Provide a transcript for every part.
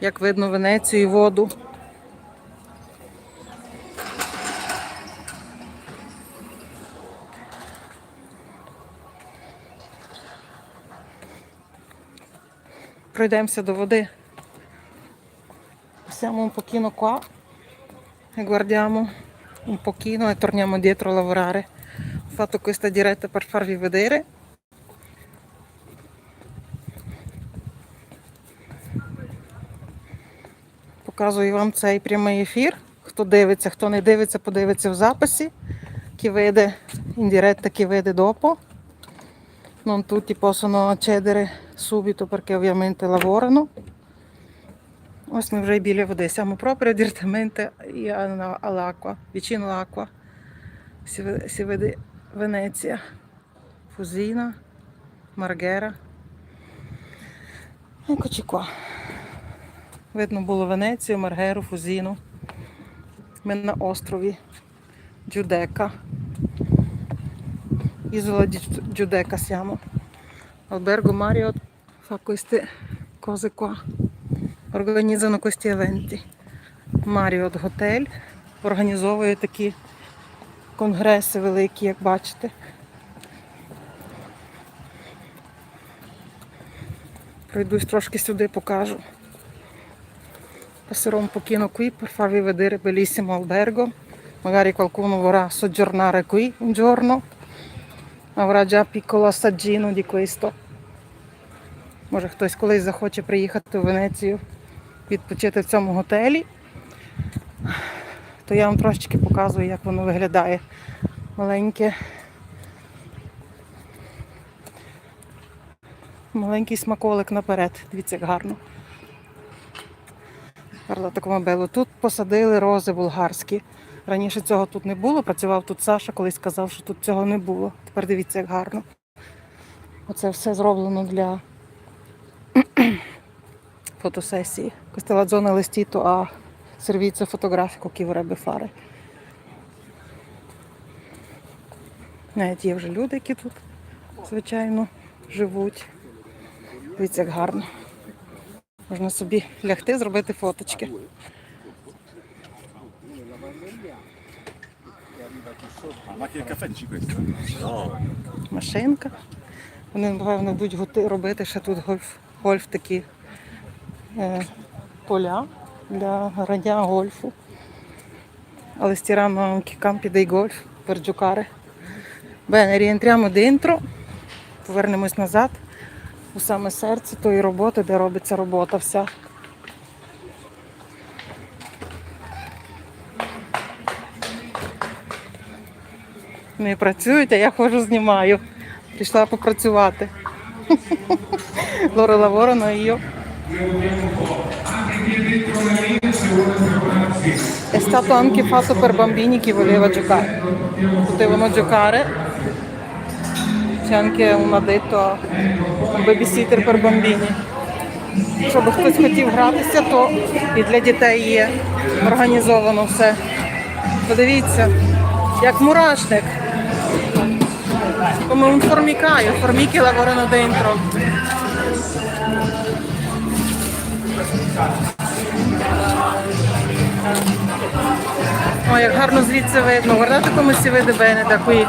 Як видно Венецію і воду. Prойдемося до води. Siamo un pochino qua e guardiamo un pochino e torniamo dietro a lavorare. Ho fatto questa diretta per farvi vedere. Показую вам цей прямий ефір. Хто дивиться, хто не дивиться, подивиться в записі. Diretta, chi vede dopo. Non tutti possono accedere subito perché ovviamente lavorano. Ось ми вже біля води. Siamo proprio direttamente all'acqua, vicino all'acqua. Si vede, Venezia, Fusina, Маргера. Eccoci qua. Видно було Венецію, Маргеру, Фузіну. Ми на острові. Isola di Giudecca siamo. Albergo Marriott fa queste cose qua. Організовано questi eventi. Marriott Hotel організовує такі конгреси великі, як бачите. Пройдусь трошки сюди, покажу. Passerò un pochino qui per farvi vedere bellissimo albergo. Magari qualcuno vorrà soggiornare qui un giorno. Avrà già piccolo assaggino di questo. Може хтось колись захоче приїхати в Венецію, відпочити в цьому готелі. То я вам трошечки показую, як воно виглядає. Маленьке. Маленький смаколик наперед. Дивіться, як гарно. Гарла такому. Тут посадили рози булгарські. Раніше цього тут не було. Працював тут Саша, колись сказав, що тут цього не було. Тепер дивіться, як гарно. Оце все зроблено для è la zona allestito a servizio fotografico chi. Навіть є вже люди, які тут, звичайно, живуть. Дивіться, як гарно. Можна собі лягти, зробити фоточки. Машинка. Вони, напевно, будуть робити ще тут гольф, гольф такі е, поля для грання гольфу. Але stiranno anche campi dei golf per giocare. Bene, rientriamo dentro, повернемось назад у саме серце тої роботи, де робиться робота вся. Не працюють, а я ходжу знімаю. Пішла попрацювати. Лора e io. È stato anche fatto per bambini chi voleva giocare. Potevano giocare. Un babysitter per bambini. Щоб хтось хотів гратися, то і для дітей є організовано все. Подивіться, як мурашник. come un formicaio, formiche lavorano dentro. О, як гарно звідси видно. Come si vede bene da qui.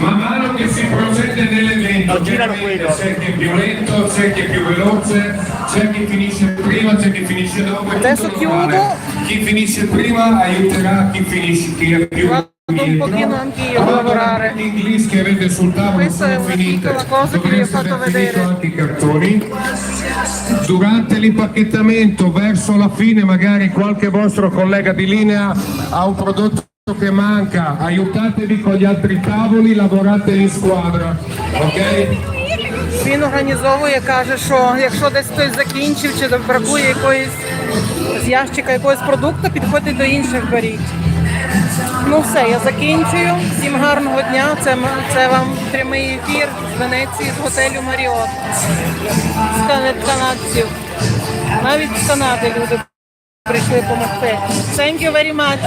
Man mano che si procede nell'evento, c'è chi è più lento, c'è chi è più veloce, c'è chi finisce prima, c'è chi finisce dopo. Adesso chiudo. Chi finisce prima aiuterà chi finisce, chi è più Guardo un pochino anch'io a lavorare. L'inglese che avete sul tavolo Questa è una finite, piccola cosa che vi ho fatto vedere. anche i cartoni. Durante l'impacchettamento, verso la fine, magari qualche vostro collega di linea ha un prodotto che manca, aiutatevi con gli altri tavoli, lavorate in squadra, ok? Він організовує, каже, що якщо десь хтось закінчив чи бракує якоїсь з ящика якогось продукту, підходить до інших беріть. Ну все, я закінчую. Всім гарного дня. Це, це вам прямий ефір з Венеції, з готелю Маріот. З канадців. Навіть з Канади люди прийшли допомогти. Thank you very much.